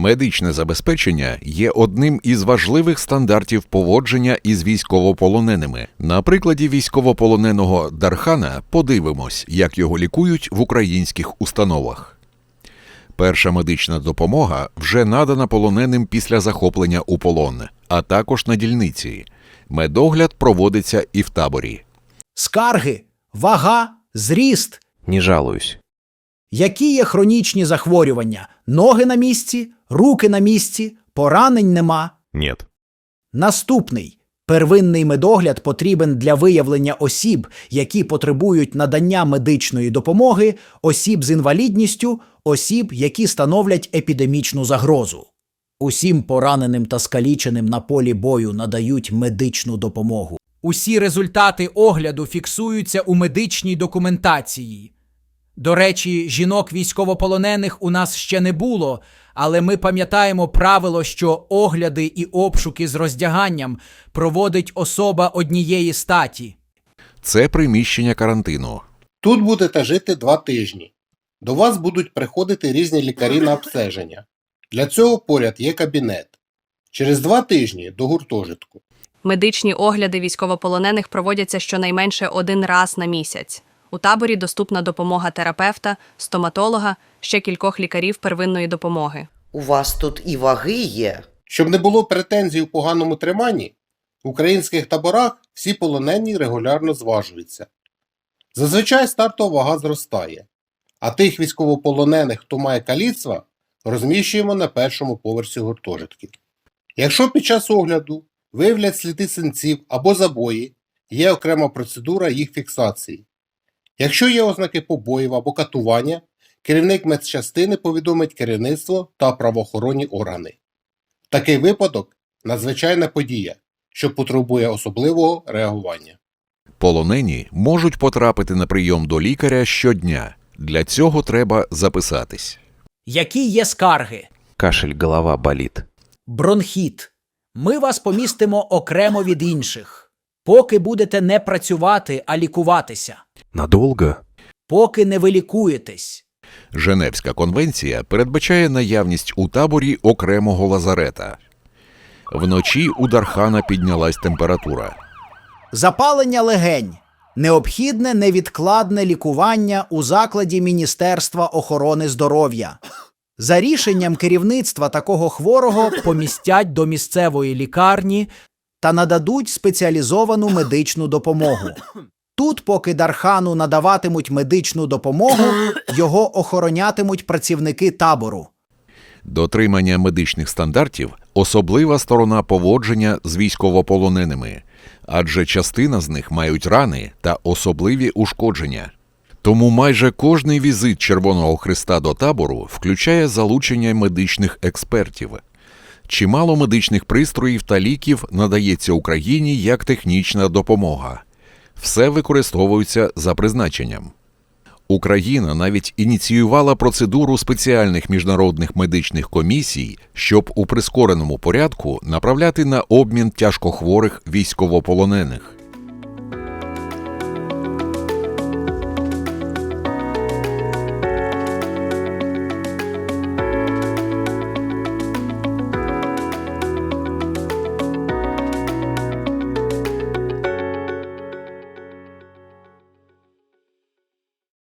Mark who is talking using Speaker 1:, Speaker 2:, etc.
Speaker 1: Медичне забезпечення є одним із важливих стандартів поводження із військовополоненими. На прикладі військовополоненого Дархана подивимось, як його лікують в українських установах. Перша медична допомога вже надана полоненим після захоплення у полон, а також на дільниці. Медогляд проводиться і в таборі.
Speaker 2: Скарги, вага, зріст.
Speaker 3: Не жалуюсь.
Speaker 2: Які є хронічні захворювання? Ноги на місці, руки на місці, поранень нема.
Speaker 3: Нет.
Speaker 2: Наступний. Первинний медогляд потрібен для виявлення осіб, які потребують надання медичної допомоги, осіб з інвалідністю, осіб, які становлять епідемічну загрозу. Усім пораненим та скаліченим на полі бою надають медичну допомогу.
Speaker 4: Усі результати огляду фіксуються у медичній документації. До речі, жінок військовополонених у нас ще не було, але ми пам'ятаємо правило, що огляди і обшуки з роздяганням проводить особа однієї статі.
Speaker 1: Це приміщення карантину.
Speaker 5: Тут будете жити два тижні. До вас будуть приходити різні лікарі на обстеження. Для цього поряд є кабінет. Через два тижні до гуртожитку.
Speaker 6: Медичні огляди військовополонених проводяться щонайменше один раз на місяць. У таборі доступна допомога терапевта, стоматолога, ще кількох лікарів первинної допомоги.
Speaker 7: У вас тут і ваги є.
Speaker 5: Щоб не було претензій у поганому триманні, в українських таборах всі полонені регулярно зважуються. Зазвичай стартова вага зростає, а тих військовополонених, хто має каліцтва, розміщуємо на першому поверсі гуртожитків. Якщо під час огляду виявлять сліди синців або забої, є окрема процедура їх фіксації. Якщо є ознаки побоїв або катування, керівник медчастини повідомить керівництво та правоохоронні органи. Такий випадок надзвичайна подія, що потребує особливого реагування.
Speaker 1: Полонені можуть потрапити на прийом до лікаря щодня. Для цього треба записатись.
Speaker 2: Які є скарги?
Speaker 3: Кашель, голова болит.
Speaker 2: Бронхіт. Ми вас помістимо окремо від інших. Поки будете не працювати, а лікуватися.
Speaker 3: Надолго?
Speaker 2: Поки не вилікуєтесь.
Speaker 1: Женевська конвенція передбачає наявність у таборі окремого лазарета. Вночі у Дархана піднялась температура.
Speaker 2: Запалення легень. Необхідне невідкладне лікування у закладі Міністерства охорони здоров'я. За рішенням керівництва такого хворого
Speaker 4: Помістять до місцевої лікарні
Speaker 2: та нададуть спеціалізовану медичну допомогу. Тут, поки Дархану надаватимуть медичну допомогу, його охоронятимуть працівники табору.
Speaker 1: Дотримання медичних стандартів особлива сторона поводження з військовополоненими, адже частина з них мають рани та особливі ушкодження. Тому майже кожний візит Червоного Христа до табору включає залучення медичних експертів. Чимало медичних пристроїв та ліків надається Україні як технічна допомога. Все використовується за призначенням. Україна навіть ініціювала процедуру спеціальних міжнародних медичних комісій, щоб у прискореному порядку направляти на обмін тяжкохворих військовополонених.